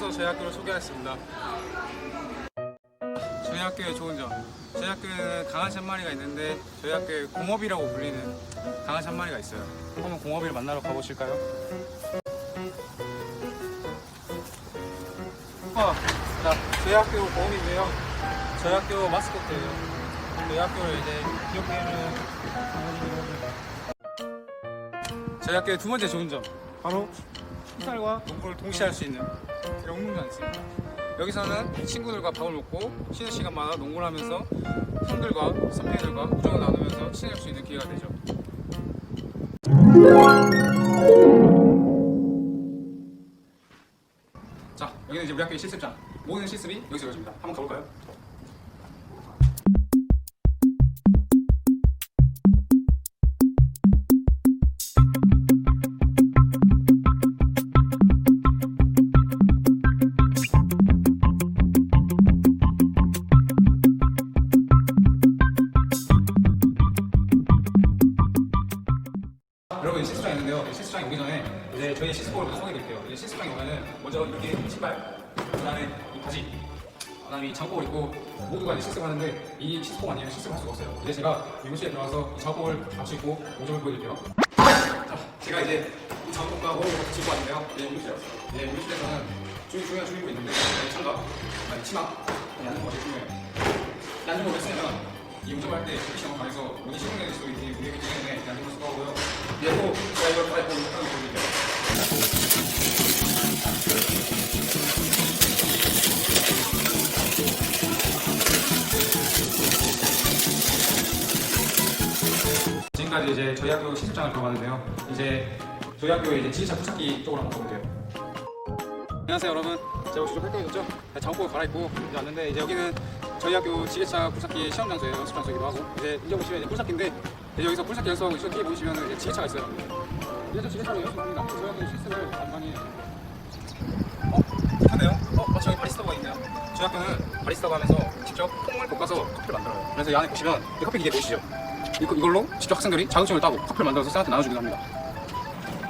이어서 저희 학교를 소개하겠습니다. 저희 학교의 좋은 점. 저희 학교에는 강아지 한 마리가 있는데 저희 학교에 공업이라고 불리는 강아지 한 마리가 있어요. 한번 공업이를 만나러 가보실까요? 어, 자, 저희 학교 공업인데요. 저희 학교 마스코트예요. 저희 학교를 이제 기억해주는 강아지이거든요. 저희 학교의 두 번째 좋은 점 바로 시설과 농구를 동시에 할 수 있는 이런 운동장이 있습니다. 여기서는 친구들과 밥을 먹고 쉬는 시간마다 농구를 하면서 형들과 선배들과 우정을 나누면서 친해질 수 있는 기회가 되죠. 자, 여기는 이제 우리 학교의 실습장. 모든 실습이 여기서 이루어집니다. 한번 가볼까요? 여러분 실습장 있는데요. 이 실습장에 오기 전에 이제 저희 실습복을 소개해드릴게요. 이제 실습장에 오면은 먼저 이렇게 신발, 그다음에 이 바지, 그다음에 이 작업복을 입고 모두가 이제 실습을 하는데 이 실습복 아니면 실습을 할 수가 없어요. 이제 제가 미용실에 들어가서 이 작업복을 같이 입고 모습을 보여드릴게요. 자, 제가 이제 이 작업복과 모를 같이 입고 왔는데요. 이제 미용실에 왔어요. 이제 미용실에서는 중 중요한 중요한 거 있는데 이 장갑, 그다음에 치마, 양복 같이 중요해요. 양복 을 했으면 이 운전을 할때 시험 방에서 운이 시험내는 수도 있기 때문에 양복을 쓰고 하고요. 얘도 제가 이걸 갈아입고 하는 거 보여드릴게요. 지금까지 이제 저희 학교 실습장을 들어봤는데요. 이제 저희 학교의 이제 지휘차 부착기 쪽으로 한번 가볼게요. 안녕하세요 여러분. 제가 혹시 좀 헷갈렸죠? 작업복을 갈아입고 이제 왔는데 이제 여기는 저희 학교 지게차 굴삭기 시험 장소예요. 연습 장소이기도 하고 이제 이제 보시면 이제 굴삭기인데 이제 여기서 굴삭기 연습하고 있어 뒤에 보시면 이제 지게차가 있어요. 이제 저 지게차로 연습합니다. 저희 학교 실습을 해요. 어? 하네요? 어? 마치 여기 바리스타가 있네요. 저희 학교는 바리스타가 하면서 직접 콩을 볶아서 커피를 만들어요. 그래서 이 안에 보시면 이 커피 기계 보이시죠? 이거, 이걸로 직접 학생들이 자격증을 따고 커피를 만들어서 쌤한테 나눠주기도 합니다.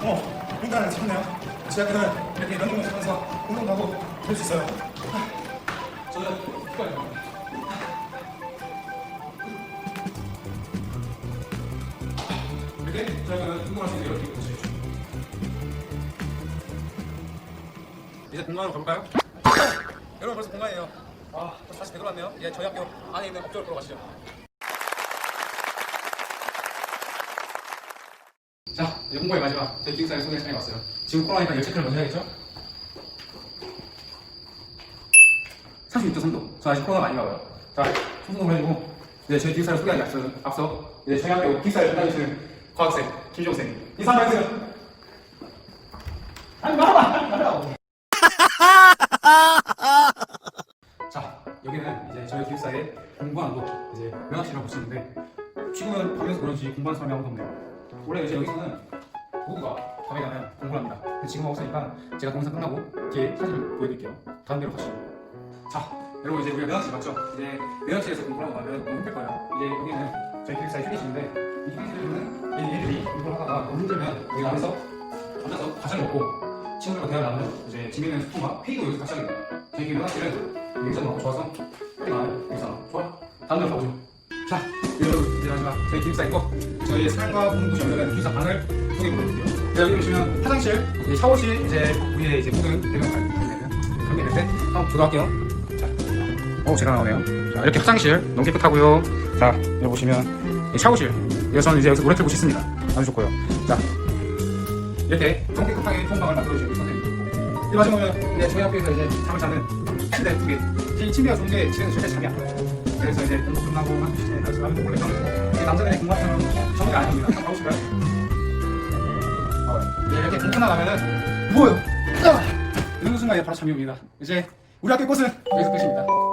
어, 인간을 찾네요. 제가 이렇게 러닝을 하면서 운동도 하고 될수 있어요. 저는 습관입니다. 이렇게 저희가 운동할 수 있는 이렇게 보세요. 이제 공간으로 가볼까요? 여러분 벌써 공간이에요. 아, 또 다시 되돌았네요. 이제 저희 학교 안에 있는 업적을 보러 가시죠. 자, 이제 홍보의 마지막 제 기획사의 소개 시간이 왔어요. 지금 코로나니까 열 체크를 먼저 해야겠죠? 36.3도. 저 아직 코로나 많이 가고요. 자, 소송을 해주고, 이제 저희 기획사를 소개하기 앞서, 앞서 이제 저희 학교 기획사를 전담해주시는 과학생, 김종생. 인사 한번 해주세요. 아니, 말아봐! 말아봐! 자, 여기는 이제 저희 기획사의 공부하는 곳, 이제 수 있는데, 지금은 밤에서 그런지 공부하는 사람이 아무도 없네요. 원래 이제 여기서는 모두가 밤에 가면 공부를 합니다. 근데 지금 하고 있으니까 제가 동영상 끝나고 뒤에 사진을 보여드릴게요. 다음 데로 가시죠. 자, 여러분 이제 우리가 면허실 맞죠? 이제 면허실에서 공부를 하고 나면 너무 힘들 거예요. 이제 여기는 저희 기획사의 휴게실인데 이 휴게실에는 얘- 얘들이 공부를 하다가 너무 힘들면 여기 안에서 앉아서 과자를 먹고 친구들과 대화를 나누면 이제 재미있는 소통과 회의도 여기서 같이 하게 됩니다. 저희 면허실은 여기서 너무 좋아서 빨리 나와요. 여기서 좋아? 다음 데로 가보죠. 자, 여러분 마지막 저희 기획사 있고 저희 삶과 공부 연결된 기획사 방을 소개해드릴게요. 자, 여기 보시면 화장실, 이제 샤워실, 이제 우리의 이제 모든 그런 게 있는데 한번 들어갈게요. 자, 오 제가 나오네요. 자, 이렇게 화장실 너무 깨끗하고요. 자, 여기 보시면 이 샤워실. 여기서는 이제 여기서 노래 틀고 씻습니다. 아주 좋고요. 자, 이렇게 너무 깨끗하게 통방을 만들어주시고 선생님. 이 마지막에 이제 저희 학교에서 이제 잠을 자는 침대 두 개. 이 침대가 좋은 게 집에서 절대 잠이 안 와요. 그래서 이제 공부 끝나고 한 2시에 나서 라면 몰래 가면 이 남자들이 공부하면 정리가 아닙니다. 가보실까요? 어, 이제 이렇게 공부 끝나가면은 뭐요? 이 정도 순간에 바로 잠이 옵니다. 이제 우리 학교 꽃은 여기서 끝입니다.